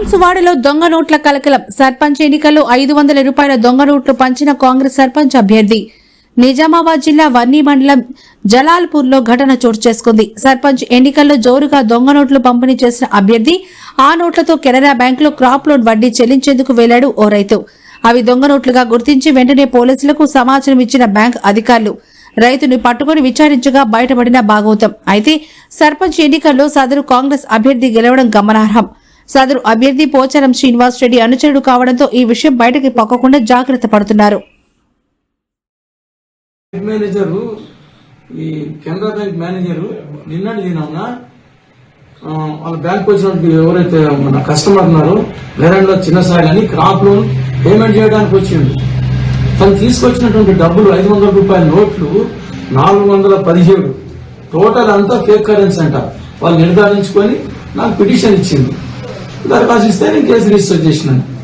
బాన్సువాడలో దొంగ నోట్ల కలకలం. సర్పంచ్ ఎన్నికల్లో ఐదు వందల రూపాయల దొంగ నోట్లు పంచిన కాంగ్రెస్ సర్పంచ్ అభ్యర్థి. నిజామాబాద్ జిల్లా వర్ణి మండలం జలాల్పూర్లో ఘటన చోటు చేసుకుంది. సర్పంచ్ ఎన్నికల్లో జోరుగా దొంగ నోట్లు పంపిణీ చేసిన అభ్యర్థి ఆ నోట్లతో కెనరా బ్యాంకులో క్రాప్ లోన్ వడ్డీ చెల్లించేందుకు వెళ్ళాడు ఓ రైతు. అవి దొంగ నోట్లుగా గుర్తించి వెంటనే పోలీసులకు సమాచారం ఇచ్చిన బ్యాంక్ అధికారులు. రైతుని పట్టుకుని విచారించగా బయటపడిన భాగవతం. అయితే సర్పంచ్ ఎన్నికల్లో సదరు కాంగ్రెస్ అభ్యర్థి గెలవడం గమనార్హం. సదరు అభ్యర్థి పోచారం శ్రీనివాస్ రెడ్డి అనుచరుడు కావడంతో ఈ విషయం బయటకి పక్కకుండా జాగ్రత్త పడుతున్నారు. మేనేజర్ మేనేజరు ఈ కెనరా బ్యాంక్ మేనేజరు నిన్నటి దినాన వాళ్ళ బ్యాంక్ వచ్చినట్టు ఎవరైతే మన కస్టమర్ ఉన్నారో వేరంలో చిన్న సాయి అని క్రాప్ లోన్ పేమెంట్ చేయడానికి వచ్చిండు. తను తీసుకొచ్చినటువంటి డబ్బులు ఐదు వందల రూపాయల నోట్లు నాలుగు వందల పదిహేడు. టోటల్ అంతా ఫేక్ కరెన్సీ అంట. వాళ్ళు నిర్ధారించుకొని నాకు పిటిషన్ ఇచ్చింది that was his then case resurrection.